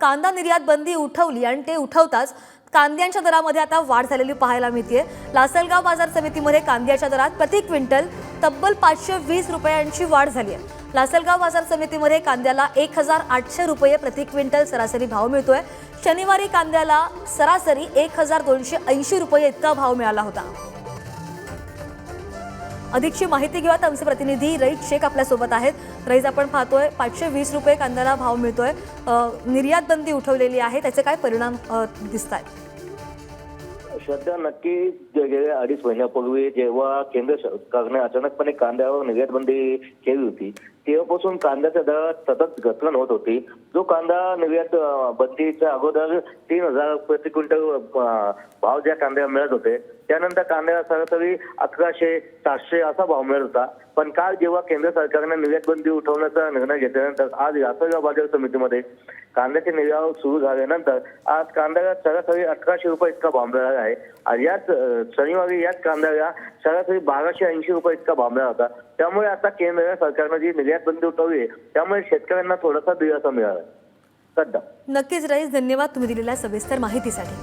कांदा निर्यात बंदी उठवली आणि ते उठवताच कांद्यांच्या दरामध्ये आता वाढ झालेली पाहायला मिळते लासलगाव बाजार समितीमध्ये कांद्याच्या दरात प्रति क्विंटल तब्बल पाचशे वीस रुपयांची वाढ झाली आहे लासलगाव बाजार समितीमध्ये कांद्याला एक हजार आठशे रुपये प्रति क्विंटल सरासरी भाव मिळतोय. शनिवारी कांद्याला सरासरी एक हजार दोनशे ऐंशी रुपये इतका भाव मिळाला होता. अधिकची माहिती घेऊयात. आमचे प्रतिनिधी रईत शेख आपल्यासोबत आहेत. रईस आपण पाहतोय पाचशे वीस रुपये कांद्याला भाव मिळतोय. निर्यात बंदी उठवलेली आहे. त्याचे काय परिणाम दिसत आहेत श्रद्धा नक्की गेल्या अडीच महिन्यापूर्वी जेव्हा केंद्र सरकारने अचानकपणे कांद्यावर निर्यात बंदी केली होती तेव्हापासून कांद्याच्या दरात सतत घसरण होत होती. जो कांदा निर्यात बंदीच्या अगोदर तीन हजार प्रति क्विंटल भाव ज्या कांद्याला मिळत होते त्यानंतर कांद्याला सरासरी अकराशे सातशे असा भाव मिळत होता. पण काल जेव्हा केंद्र सरकारने निर्यात बंदी उठवण्याचा निर्णय घेतल्यानंतर आज यासगाव बाजार समितीमध्ये कांद्याचे निर्यात सुरू झाल्यानंतर आज कांद्याला सरासरी अठराशे रुपये इतका भाव मिळाला आहे. आणि याच शनिवारी याच कांद्याला सरासरी बाराशे ऐंशी रुपये इतका भाव मिळाला होता. त्यामुळे आता केंद्र सरकारनं जी निर्यात बंदी उठावी त्यामुळे शेतकऱ्यांना थोडासा दिलासा मिळाला सध्या नक्कीच रईस धन्यवाद तुम्ही दिलेल्या सविस्तर माहितीसाठी.